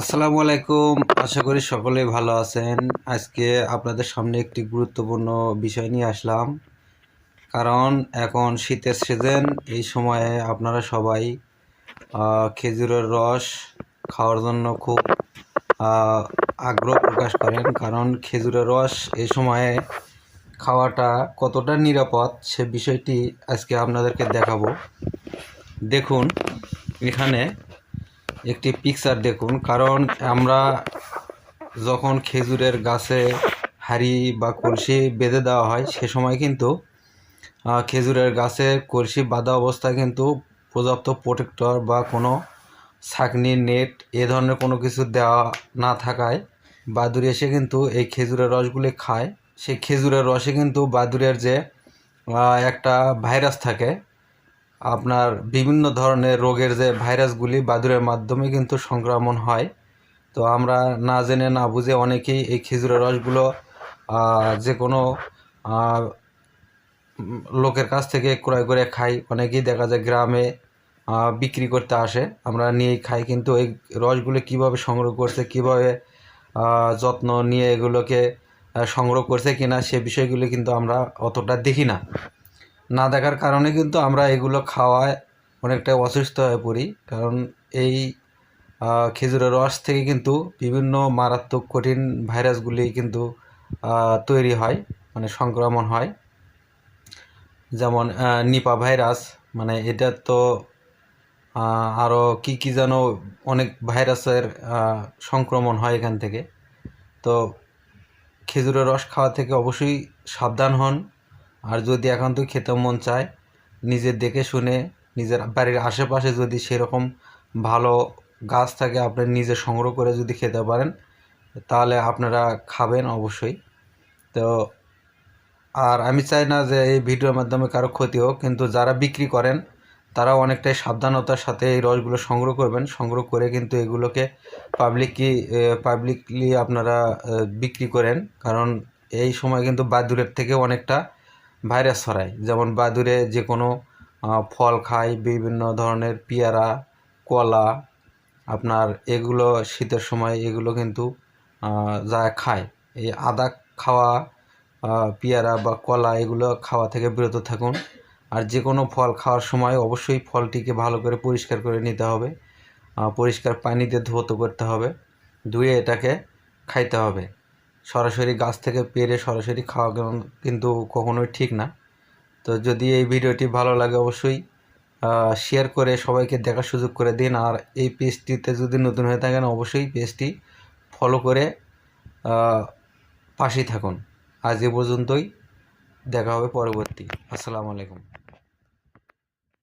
আসসালামু আলাইকুম। আশা করি সকলেই ভালো আছেন। আজকে আপনাদের সামনে একটি গুরুত্বপূর্ণ বিষয় নিয়ে আসলাম। কারণ এখন শীতের সিজন এই সময়ে আপনারা সবাই খেজুরের রস খাওয়ার জন্য খুব আগ্রহ প্রকাশ করেন। কারণ খেজুরের রস এই সময়ে খাওয়াটা কতটা নিরাপদ, সে বিষয়টি আজকে আপনাদেরকে দেখাবো। দেখুন, এখানে একটি পিকচার দেখুন। কারণ আমরা যখন খেজুরের গাছে হাড়ি বা কলসি বেঁধে দেওয়া হয়, সে সময় কিন্তু খেজুরের গাছে কলসি বাঁধা অবস্থায় কিন্তু পর্যাপ্ত প্রোটেক্টর বা কোনো ছাকনি নেট এ ধরনের কোনো কিছু দেওয়া না থাকায় বাদুড়ি এসে কিন্তু এই খেজুরের রসগুলি খায়। সেই খেজুরের রসে কিন্তু বাদুড়ের যে একটা ভাইরাস থাকে আপনার বিভিন্ন ধরনের রোগের যে ভাইরাসগুলি বাদুড়ের মাধ্যমে কিন্তু সংক্রমণ হয়। তো আমরা না জেনে, না বুঝে অনেকেই এই খেজুরের রসগুলো যে কোনো লোকের কাছ থেকে ক্রয় করে খাই। অনেকেই দেখা যায় গ্রামে বিক্রি করতে আসে। আমরা নিয়েই খাই, কিন্তু এই রসগুলো কীভাবে সংগ্রহ করছে, কীভাবে যত্ন নিয়ে এগুলোকে সংগ্রহ করছে কিনা সে বিষয়গুলো কিন্তু আমরা অতটা দেখি না। না দেখার কারণে কিন্তু আমরা এগুলো খাওয়ায় অনেকটা অসুস্থ হয়ে পড়ি। কারণ এই খেজুরের রস থেকে কিন্তু বিভিন্ন মারাত্মক কঠিন ভাইরাসগুলি কিন্তু তৈরি হয় মানে সংক্রমণ হয়। যেমন নিপা ভাইরাস মানে এটা তো আরও কী কী যেন অনেক ভাইরাসের সংক্রমণ হয় এখান থেকে। তো খেজুরের রস খাওয়া থেকে অবশ্যই সাবধান হন। আর যদি এখন একান্ত খেতে মন চায় নিজে দেখে শুনে নিজের বাড়ির আশেপাশে যদি সেরকম ভালো গাছ থাকে আপনি নিজে সংগ্রহ করে যদি খেতে পারেন, তাহলে আপনারা খাবেন অবশ্যই। তো আর আমি চাই না যে এই ভিডিওর মাধ্যমে কারও ক্ষতি হোক, কিন্তু যারা বিক্রি করেন তারা অনেকটাই সাবধানতার সাথে এই রসগুলো সংগ্রহ করবেন। সংগ্রহ করে কিন্তু এগুলোকে পাবলিকলি পাবলিকলি আপনারা বিক্রি করেন। কারণ এই সময় কিন্তু বাদুড়ের থেকে অনেকটা ভাইরাস ছড়ায়। যেমন বাদুরে যে কোনো ফল খায়, বিভিন্ন ধরনের পেয়ারা, কলা, আপনার এগুলো শীতের সময় এগুলো কিন্তু যা খায়। এই আদা খাওয়া পেয়ারা বা কলা এগুলো খাওয়া থেকে বিরত থাকুন। আর যে কোনো ফল খাওয়ার সময় অবশ্যই ফলটিকে ভালো করে পরিষ্কার করে নিতে হবে। পরিষ্কার পানিতে ধৌত করতে হবে। ধুয়ে এটাকে খাইতে হবে। সরাসরি গাছ থেকে পেরে সরাসরি খাওয়া কেন- কিন্তু কখনোই ঠিক না। তো যদি এই ভিডিওটি ভালো লাগে অবশ্যই শেয়ার করে সবাইকে দেখার সুযোগ করে দিন। আর এই পেজটিতে যদি নতুন হয়ে থাকেন, অবশ্যই পেজটি ফলো করে পাশেই থাকুন। আজ এ পর্যন্তই, দেখা হবে পরবর্তী। আসসালামু আলাইকুম।